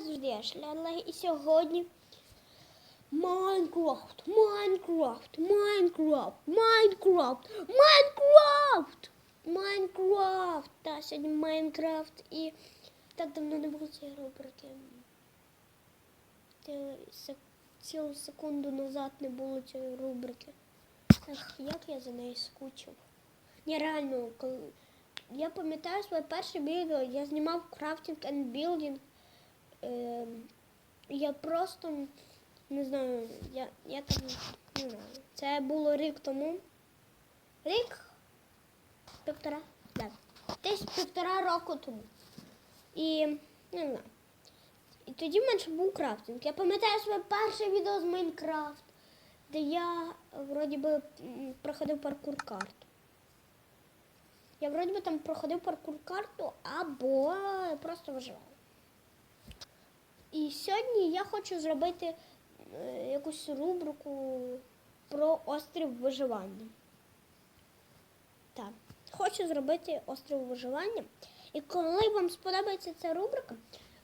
завжди, я і сьогодні Майнкрафт, Майнкрафт, Майнкрафт, Майнкрафт, Майнкрафт, Майнкрафт. Та сьогодні Майнкрафт і так давно не було цієї рубрики. Цілу секунду назад не було цієї рубрики. Ах, як я за нею скучив. Ні, реально, коли... я пам'ятаю своє перше відео, я знімав крафтинг and building. Ем, я просто не знаю, я, я там не знаю. Це було рік тому. Рік? Півтора? Так. Десь півтора року тому. І не знаю. І тоді в мене був крафтинг. Я пам'ятаю своє перше відео з Майнкрафт, де я вроді би проходив паркур карту. Я вроді би там проходив паркур карту або просто виживав. І сьогодні я хочу зробити е, якусь рубрику про острів виживання. Так, хочу зробити острів виживання. І коли вам сподобається ця рубрика,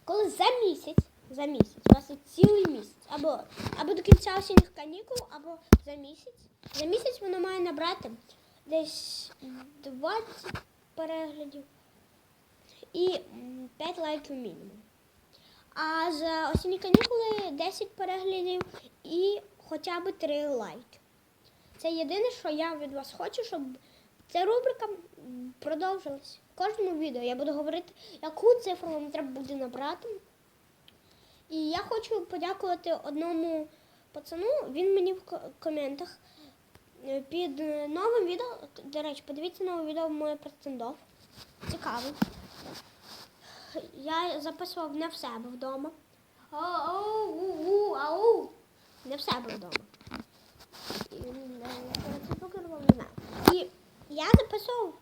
коли за місяць, за місяць, у вас є цілий місяць, або, або до кінця осінніх канікул, або за місяць. За місяць воно має набрати десь 20 переглядів і 5 лайків мінімум. А за осінні канікули 10 переглядів і хоча б 3 лайки. Це єдине, що я від вас хочу, щоб ця рубрика м, продовжилась. В кожному відео я буду говорити, яку цифру вам треба буде набрати. І я хочу подякувати одному пацану. Він мені в коментах е, під новим відео. До речі, подивіться нове відео моє про стендов. Цікавий. Я записував не в себе вдома. Не в себе вдома. І, е. І я записував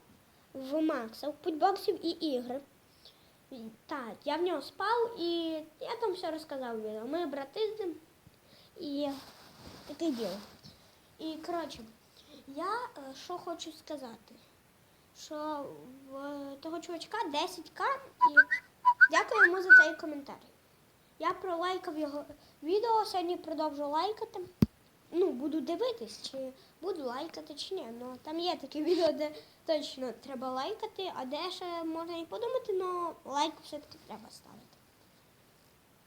в Макса, в путбоксів і ігри. Так, я в нього спав і я там все розказав. Ми брати з ним і таке діло. І коротше, я е, що хочу сказати, що в того чувачка 10к і дякую йому за цей коментар. Я пролайкав його відео, сьогодні продовжу лайкати. Ну, буду дивитись, чи буду лайкати, чи ні. Ну, там є такі відео, де точно треба лайкати, а де ще можна і подумати, але лайк все-таки треба ставити.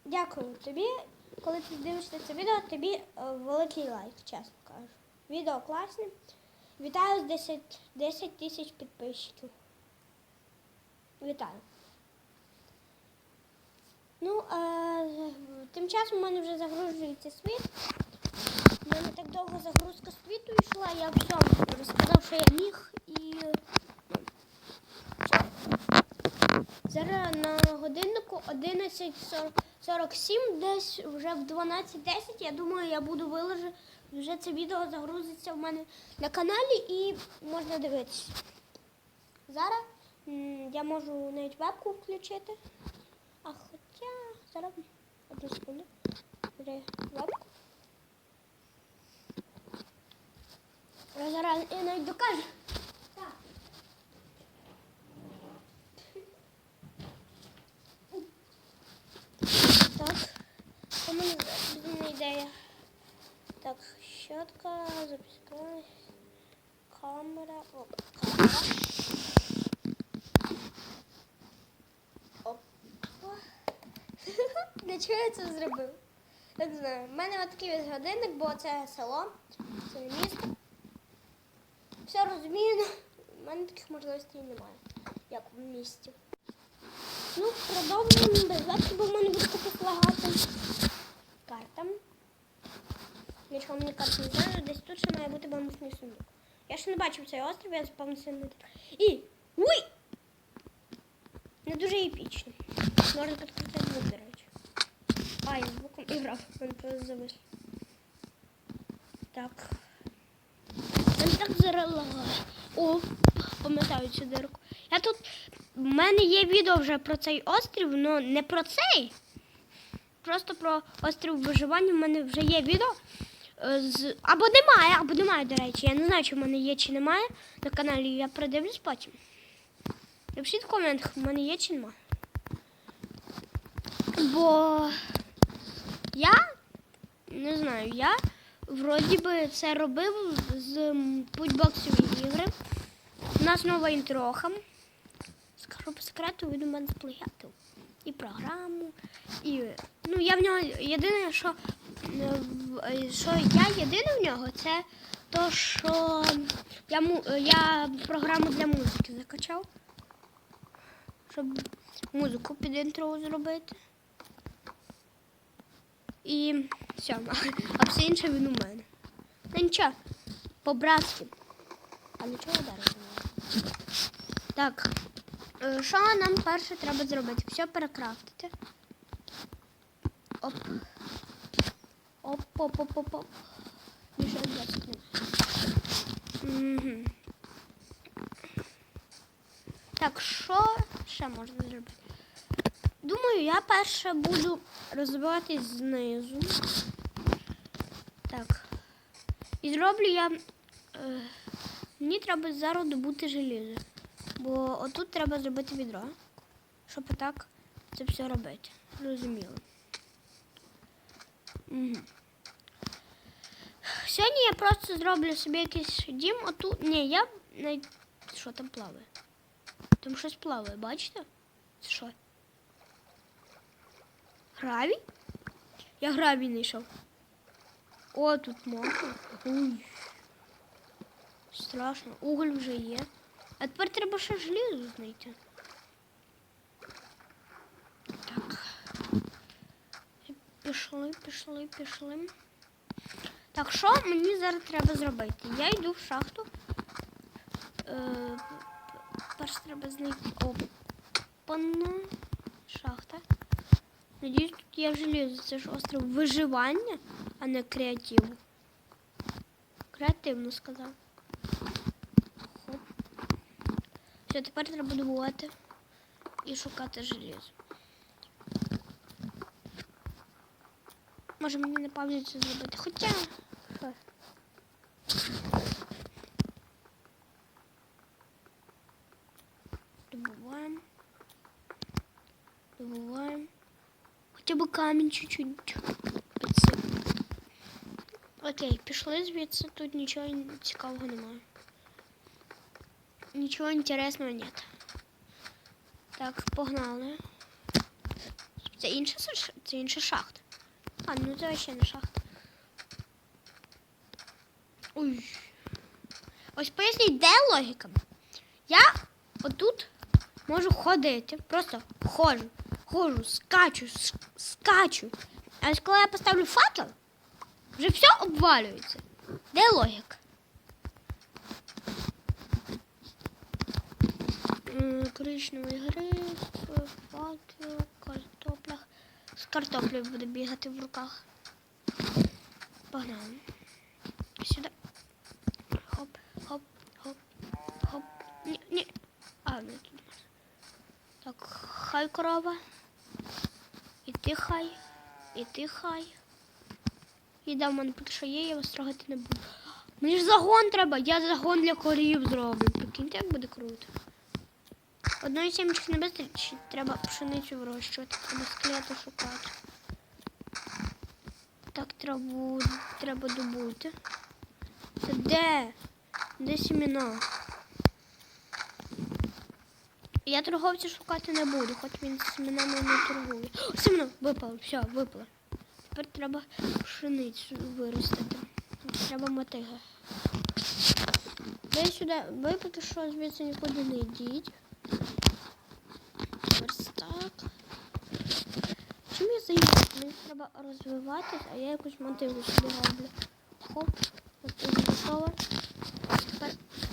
Дякую тобі. Коли ти дивишся це відео, тобі е, великий лайк, чесно кажу. Відео класне. Вітаю з 10 10 тисяч підписчиків. Вітаю. Ну, е, тим часом у мене вже загружується світ. У мене так довго загрузка світу йшла, я все розказав, що я міг і. ну. Зараз на годиннику 11.47, десь вже в 12.10, я думаю, я буду виложити. Вже це відео загрузиться в мене на каналі і можна дивитися. Зараз я можу навіть вебку включити. А хоча зараз одну секунду. Буде вебку. Зараз я навіть докажу. Так. Так. У мене безумна ідея. Так, щотка, запускай. Камера. Оп, камера. Для чого я це зробив? Так знаю. У мене такий ось годинник, бо це село, це місто. Все розумію, в мене таких можливостей немає, як в місті. Ну, продовжуємо без вебки, бо в мене буде лагати. Карта. Нічого мені карт не знаю, десь тут ще має бути бонусний сундук. Я ще не бачив цей острів, я запевнився не так. І! Уй! Не дуже епічно. Можна підкрутити звук, до речі. А, я звуком іграв, він просто завис. Так. Він так заралагає. О, пам'ятаю цю дирку. Я тут. У мене є відео вже про цей острів, але не про цей. Просто про острів виживання в мене вже є відео. Е, З... Або немає, або немає, до речі. Я не знаю, чи в мене є, чи немає на каналі. Я придивлюсь потім. Напишіть в коментах, в мене є чи немає. Бо я не знаю, я вроді би це робив з м, путбоксові ігри. У нас нова інтроха. Скажу по секрету, він у мене сплагіатив. І програму, і. Ну, я в нього єдине, що, що я єдине в нього, це то, що я, е, я програму для музики закачав. Щоб музику під інтро зробити. І все. А все інше він у мене. Ну нічого, по-братськи. А нічого зараз немає. Так. е, Що нам перше треба зробити? Все перекрафтити. Оп. Оп, оп, оп, оп, оп. Більше 20 немає. Угу. Так, що ще можна зробити? Думаю, я перше буду розвиватись знизу. Так. І зроблю я. Е, мені треба зараз добути желізо. Бо отут треба зробити відро, щоб отак це все робити. Розуміло. Угу. Сьогодні я просто зроблю собі якийсь дім. Отут. Ні, я. Що там плаває? Там щось плаває, бачите? Це що? Гравій? Я гравій знайшов. О, тут мокро. Ой. Страшно. Уголь вже є. А тепер треба ще желізо знайти. Так. Пішли, пішли, пішли. Так, що мені зараз треба зробити? Я йду в шахту. Е, перш треба знайти. Опана. Шахта. Надіюсь, тут є желізо. Це ж остров виживання, а не креативу. Креативно сказав. Хоп. Все, тепер треба добувати і шукати желізо. Може мені на паузі зробити. Хоча. Що? Добуваємо. Добуваємо. Хоча б камінь чуть-чуть. Окей, пішли звідси, тут нічого цікавого немає. Нічого інтересного нет. Так, погнали. Це інша, це інша шахта. А, ну це ще не шахта. Ой. Ось поясніть, де логіка? Я отут можу ходити. Просто ходжу, ходжу, скачу, скачу. А ось коли я поставлю факел, вже все обвалюється. Де логіка? Коричневий гриб, факел, картопля. З картоплею буде бігати в руках. Погнали. Сюди. Хоп, хоп, хоп, хоп. Ні, ні. А, не тут. можна. Так, хай корова. І ти хай. І ти хай. Їда в мене що є, я вас трогати не буду. Мені ж загон треба, я загон для корів зроблю. Прикиньте, як буде круто. Одної сімечки не вистачить, треба пшеницю вирощувати, треба склети шукати. Так, траву треба добути. Це де? Де сімена? Я торговця шукати не буду, хоч він з семенами не торгує. О, семено, випало, все, випало. Тепер треба пшеницю виростити. Треба мотига. Ви сюди, ви поки що звідси нікуди не йдіть. Ось так. Чим я займаюся? Мені треба розвиватись, а я якусь мотиву собі роблю. Хоп, от тут. Тепер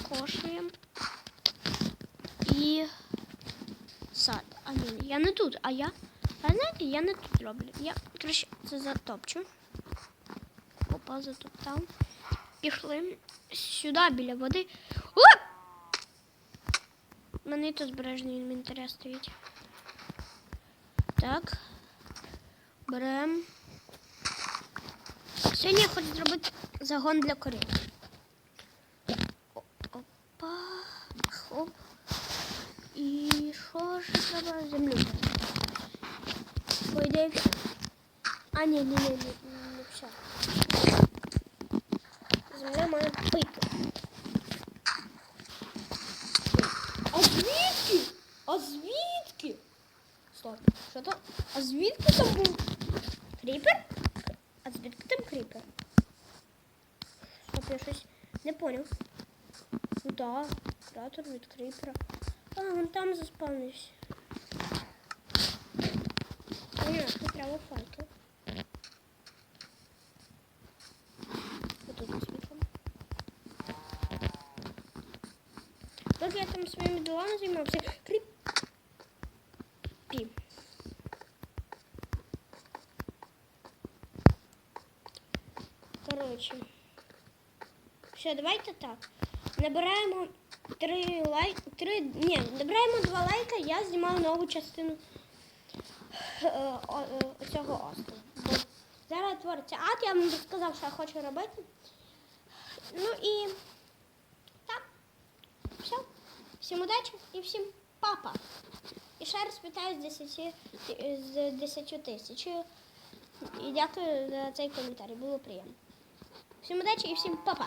кошуємо. І я не тут, а я. А знаєте, я не тут роблю. Я краще це затопчу. Опа, затоптав. Пішли сюди біля води. У мене тут збережний інвентаря стоїть. Так. Берем. Сьогодні я хочу зробити загон для корів. О- Опа. Хоп. І що треба землю? по ідеї. А, ні, ні, ні, ні, не все. Земля має пити. А звідки? А звідки? Стоп, що то? А звідки там був кріпер? А звідки там кріпер? Стоп, я щось не поняв. Ну так, кратер від кріпера. А, він там заспавнився. Понятно, треба факел. Отут світло. Поки я там своїми делами займався. Кріп. Пі. Коротше. Все, давайте так. Набираємо три лайк. Три. Ні, набираємо два лайка, я знімаю нову частину е, е, цього острова. Бо зараз твориться ад, я вам розказав, що я хочу робити. Ну і так. Все. Всім удачі і всім папа. І ще раз вітаю з 10, з 10 тисяч. І дякую за цей коментар. Було приємно. Всім удачі і всім папа.